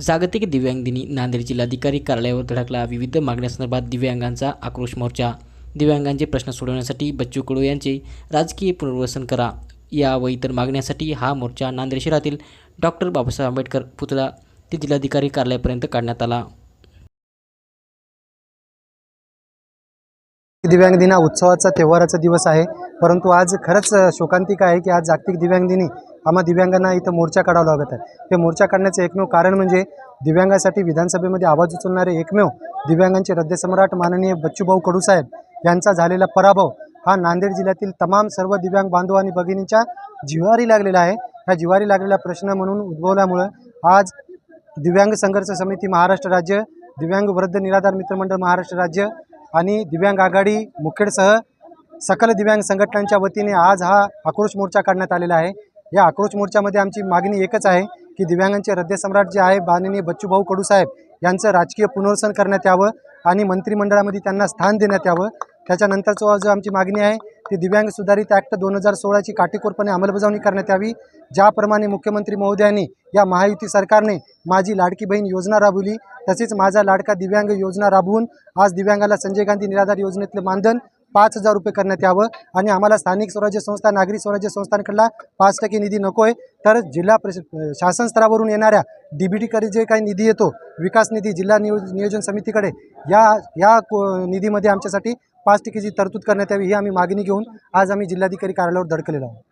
जागतिक दिव्यांग दिनी नांदेड जिल्हाधिकारी कार्यालयावर धडकला. विविध मागण्यासंदर्भात दिव्यांगांचा आक्रोश मोर्चा. दिव्यांगांचे प्रश्न सोडवण्यासाठी बच्चू कडू यांचे राजकीय पुनर्वसन करा. या व इतर मागण्यासाठी हा मोर्चा नांदेड शहरातील डॉक्टर बाबासाहेब आंबेडकर पुतळा ते जिल्हाधिकारी कार्यालयापर्यंत काढण्यात आला. दिव्यांग दिन हा उत्सवाचा त्योहाराचा दिवस आहे. परंतु आज खरंच शोकांतिक आहे की आज जागतिक दिव्यांग दिनी आम्हा दिव्यांगांना इथं मोर्चा काढावा लागत आहे. ते मोर्चा काढण्याचं एकमेव कारण म्हणजे दिव्यांगासाठी विधानसभेमध्ये आवाज उचलणारे एकमेव दिव्यांगांचे रद्दसम्राट माननीय बच्चूभाऊ कडूसाहेब यांचा झालेला पराभव हा नांदेड जिल्ह्यातील तमाम सर्व दिव्यांग बांधव आणि भगिनींच्या जिव्हारी लागलेला आहे. ह्या जिवारी लागलेला प्रश्न म्हणून उद्भवल्यामुळं आज दिव्यांग संघर्ष समिती महाराष्ट्र राज्य दिव्यांग वृद्ध निराधार मित्रमंडळ महाराष्ट्र राज्य आणि दिव्यांग आघाडी मुखेडसह सकल दिव्यांग संघटनांच्या वतीने आज हा आक्रोश मोर्चा काढण्यात आलेला आहे. या आक्रोश मोर्चामध्ये आमची मागणी एकच आहे की दिव्यांगांचे रद्यसम्राट जे आहे माननीय बच्चूभाऊ कडूसाहेब यांचं राजकीय पुनर्वसन करण्यात यावं आणि मंत्रिमंडळामध्ये त्यांना स्थान देण्यात यावं. त्याच्यानंतरचं जो आमची मागणी आहे ती दिव्यांग सुधारित ॲक्ट दोन हजार सोळाची काटेकोरपणे अंमलबजावणी करण्यात यावी ज्याप्रमाणे मुख्यमंत्री महोदयांनी या महायुती सरकारने माझी लाडकी बहीण योजना राबवली तसेच माझा लाडका दिव्यांग योजना राबवून आज दिव्यांगाला संजय गांधी निराधार योजनेतलं मानधन पाच हजार रुपये करण्यात यावं आणि आम्हाला स्थानिक स्वराज्य संस्था नागरी स्वराज्य संस्थांकडला पाच टक्के निधी नको आहे तर जिल्हा परिषद शासन स्तरावरून येणाऱ्या डी बी टीकडे जे काही निधी येतो विकास निधी जिल्हा नियोज नियोजन समितीकडे या या को निधीमध्ये आमच्यासाठी पाच टक्केची तरतूद करण्यात यावी ही आम्ही मागणी घेऊन आज आम्ही जिल्हाधिकारी कार्यालयावर धडकलेलो आहोत.